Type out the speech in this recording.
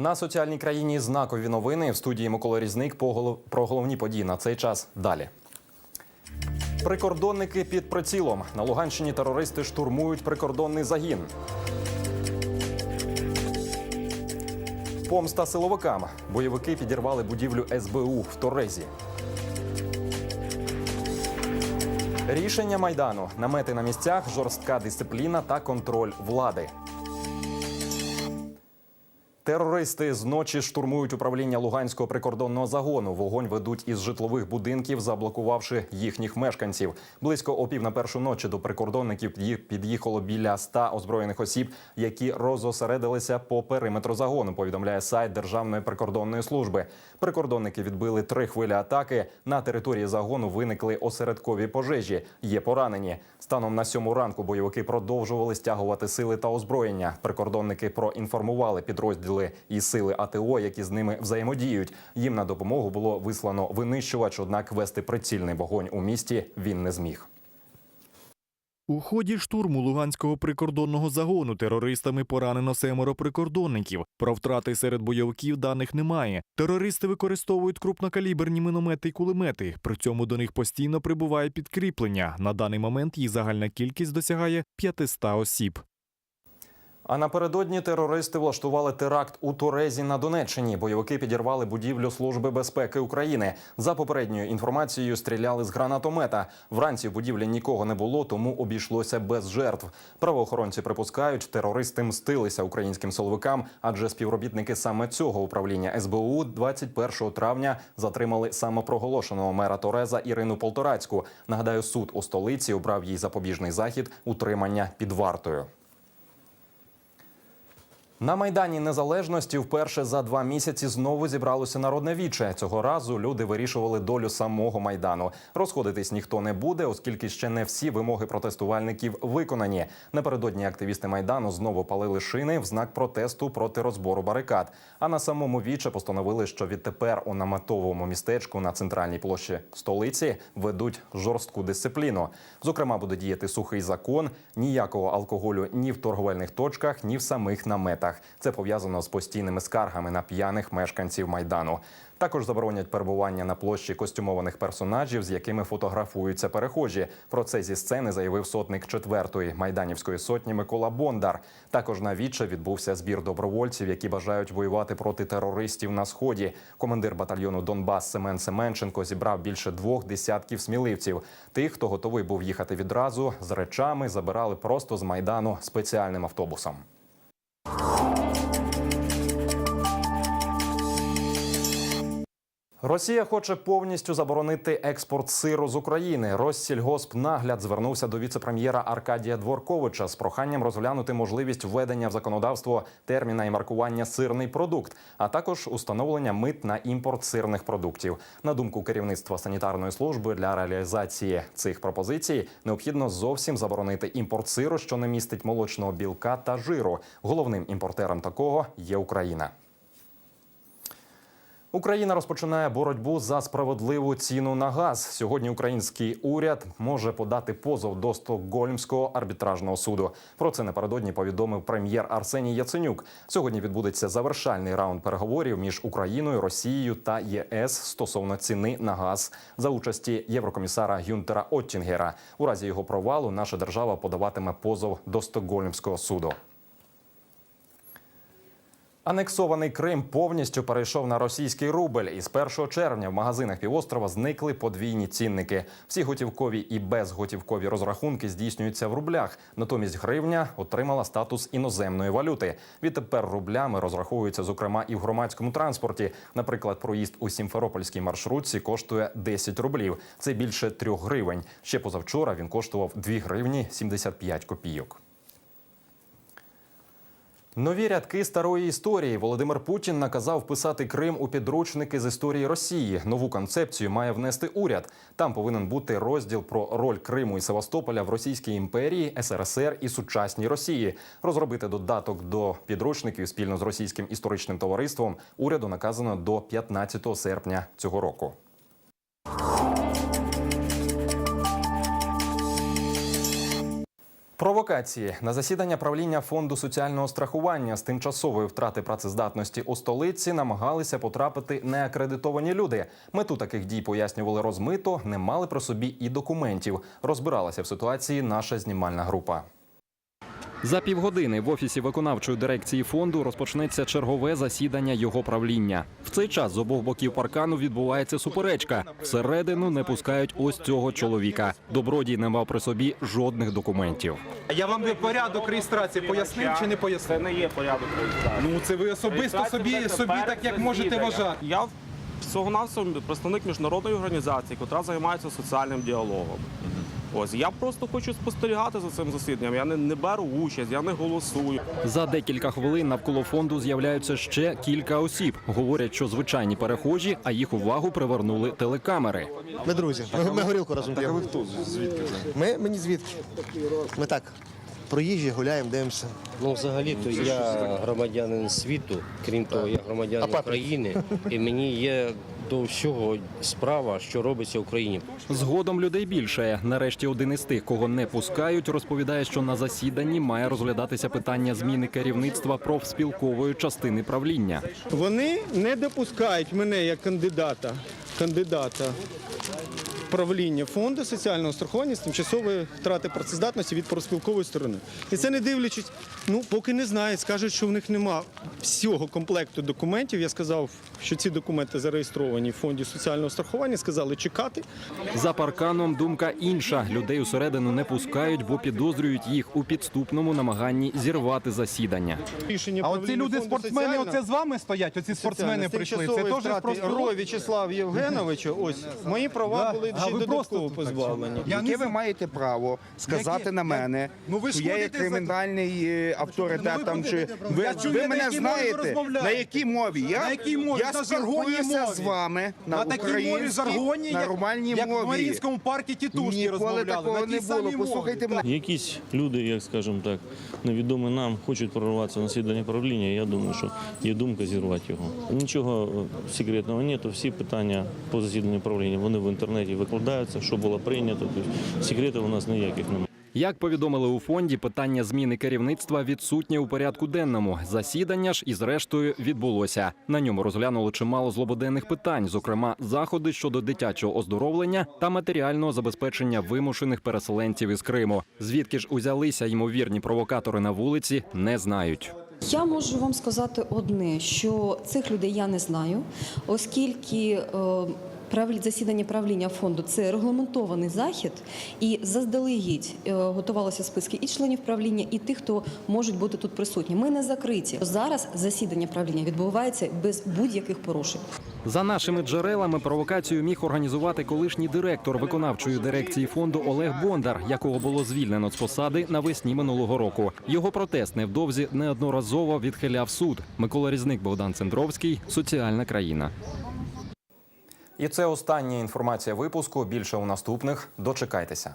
На соціальній країні знакові новини в студії Микола Різник про головні події на цей час далі. Прикордонники під прицілом на Луганщині терористи штурмують прикордонний загін. Помста силовикам. Бойовики підірвали будівлю СБУ в Торезі. Рішення майдану, намети на місцях, жорстка дисципліна та контроль влади. Терористи з ночі штурмують управління Луганського прикордонного загону. Вогонь ведуть із житлових будинків, заблокувавши їхніх мешканців. Близько о пів на першу ночі до прикордонників під'ї- під'їхало біля ста озброєних осіб, які розосередилися по периметру загону. Повідомляє сайт Державної прикордонної служби. Прикордонники відбили три хвилі атаки. На території загону виникли осередкові пожежі. Є поранені. Станом на сьому ранку бойовики продовжували стягувати сили та озброєння. Прикордонники проінформували підрозділи і сили АТО, які з ними взаємодіють. Їм на допомогу було вислано винищувач, однак вести прицільний вогонь у місті він не зміг. У ході штурму Луганського прикордонного загону терористами поранено семеро прикордонників. Про втрати серед бойовиків даних немає. Терористи використовують крупнокаліберні міномети й кулемети. При цьому до них постійно прибуває підкріплення. На даний момент їх загальна кількість досягає 500 осіб. А напередодні терористи влаштували теракт у Торезі на Донеччині. Бойовики підірвали будівлю Служби безпеки України. За попередньою інформацією, стріляли з гранатомета. Вранці в будівлі нікого не було, тому обійшлося без жертв. Правоохоронці припускають, терористи мстилися українським силовикам, адже співробітники саме цього управління СБУ 21 травня затримали самопроголошеного мера Тореза Ірину Полторацьку. Нагадаю, суд у столиці обрав їй запобіжний захід утримання під вартою. На майдані незалежності вперше за два місяці знову зібралося народне віче. Цього разу люди вирішували долю самого майдану. Розходитись ніхто не буде, оскільки ще не всі вимоги протестувальників виконані. Напередодні активісти майдану знову палили шини в знак протесту проти розбору барикад. А на самому віче постановили, що відтепер у наметовому містечку на центральній площі столиці ведуть жорстку дисципліну. Зокрема, буде діяти сухий закон, ніякого алкоголю ні в торговельних точках, ні в самих наметах. Це пов'язано з постійними скаргами на п'яних мешканців майдану. Також заборонять перебування на площі костюмованих персонажів, з якими фотографуються перехожі. Про це зі сцени заявив сотник четвертої майданівської сотні Микола Бондар. Також на віче відбувся збір добровольців, які бажають воювати проти терористів на сході. Командир батальйону Донбас Семен Семенченко зібрав більше двох десятків сміливців. Тих, хто готовий був їхати відразу з речами, забирали просто з майдану спеціальним автобусом. Росія хоче повністю заборонити експорт сиру з України. Россільгоспнагляд звернувся до віце-прем'єра Аркадія Дворковича з проханням розглянути можливість введення в законодавство терміна і маркування сирний продукт, а також установлення мит на імпорт сирних продуктів. На думку керівництва санітарної служби для реалізації цих пропозицій необхідно зовсім заборонити імпорт сиру, що не містить молочного білка та жиру. Головним імпортером такого є Україна. Україна розпочинає боротьбу за справедливу ціну на газ. Сьогодні український уряд може подати позов до Стокгольмського арбітражного суду. Про це напередодні повідомив прем'єр Арсеній Яценюк. Сьогодні відбудеться завершальний раунд переговорів між Україною, Росією та ЄС стосовно ціни на газ за участі єврокомісара Гюнтера Оттінгера. У разі його провалу наша держава подаватиме позов до Стокгольмського суду. Анексований Крим повністю перейшов на російський рубль. Із 1 червня в магазинах півострова зникли подвійні цінники. Всі готівкові і безготівкові розрахунки здійснюються в рублях. Натомість гривня отримала статус іноземної валюти. Відтепер рублями розраховуються, зокрема, і в громадському транспорті. Наприклад, проїзд у Сімферопольській маршрутці коштує 10 рублів. Це більше 3 гривень. Ще позавчора він коштував 2 гривні 75 копійок. Нові рядки старої історії Володимир Путін наказав вписати Крим у підручники з історії Росії. Нову концепцію має внести уряд. Там повинен бути розділ про роль Криму і Севастополя в Російській імперії, СРСР і сучасній Росії. Розробити додаток до підручників спільно з російським історичним товариством уряду наказано до 15 серпня цього року. Провокації на засідання правління фонду соціального страхування з тимчасової втрати працездатності у столиці намагалися потрапити неакредитовані люди. Мету таких дій пояснювали розмито, не мали при собі і документів. Розбиралася в ситуації наша знімальна група. За півгодини в офісі виконавчої дирекції фонду розпочнеться чергове засідання його правління. В цей час з обох боків паркану відбувається суперечка. Всередину не пускають ось цього чоловіка. Добродій не мав при собі жодних документів. Я вам порядок реєстрації пояснив чи не Це не є порядок реєстрації. Ну це ви особисто собі, собі так як можете вважати. Я всього навсього представник міжнародної організації, яка займається соціальним діалогом. Ось я просто хочу спостерігати за цим засіданням. Я не, не беру участь, я не голосую. За декілька хвилин навколо фонду з'являються ще кілька осіб. Говорять, що звичайні перехожі, а їх увагу привернули телекамери. Ми друзі. Ми, ми горілку разом п'ємо. ви хто? Звідки? Ми, мені звідки? Ми так, проїжджі, гуляємо, дивимося. Ну, взагалі-то я громадянин світу, крім того, я громадянин України, і мені є до всього справа, що робиться в Україні. Згодом людей більше. Нарешті один із тих, кого не пускають, розповідає, що на засіданні має розглядатися питання зміни керівництва профспілкової частини правління. Вони не допускають мене як кандидата, кандидата правління фонду соціального страхування з тимчасової втрати працездатності від профспілкової сторони. І це не дивлячись, ну поки не знають, скажуть, що в них нема всього комплекту документів. Я сказав, що ці документи зареєстровані в фонді соціального страхування. Сказали чекати. За парканом думка інша. Людей усередину не пускають, бо підозрюють їх у підступному намаганні зірвати засідання. Рішення А оці люди спортсмени, оце з вами стоять. Оці спортсмени прийшли. Це теж просто В'ячеслав Євгеновичу, ось мої права були А ще ви просто позбавлені. Я не Яке ви знаю. маєте право сказати на мене, Ну, ви що я є за- кримінальний е, авторитет чи будете- ви, Я чую, ви на мене якій мові ви знаєте розмовляєте? на якій мові? Я, На якій мові? я На жаргонній спілкуюся мові. з вами на, На такій мові українській, жаргоні, як, нормальній як в мові. Маріїнському парку тітушки Ніколи розмовляли. такого на тій не самій мові. Мене. Якісь люди, як скажімо так, невідомі нам, хочуть прорватися на засідання правління. Я думаю, що є думка зірвати його. Нічого е, секретного то всі питання по засіданню правління вони в інтернеті викладаються, що було прийнято. Тобто секретів у нас ніяких немає. Як повідомили у фонді, питання зміни керівництва відсутнє у порядку денному. Засідання ж і зрештою відбулося. На ньому розглянули чимало злободенних питань, зокрема заходи щодо дитячого оздоровлення та матеріального забезпечення вимушених переселенців із Криму. Звідки ж узялися ймовірні провокатори на вулиці, не знають. Я можу вам сказати одне, що цих людей я не знаю, оскільки е, засідання правління фонду це регламентований захід, і заздалегідь е, готувалися списки і членів правління, і тих, хто можуть бути тут присутні. Ми не закриті. Зараз засідання правління відбувається без будь-яких порушень. За нашими джерелами провокацію міг організувати колишній директор виконавчої дирекції фонду Олег Бондар, якого було звільнено з посади навесні минулого року. Його протест невдовзі неодноразово відхиляв суд. Микола Різник, Богдан Центровський, соціальна країна. І це остання інформація випуску. Більше у наступних. Дочекайтеся.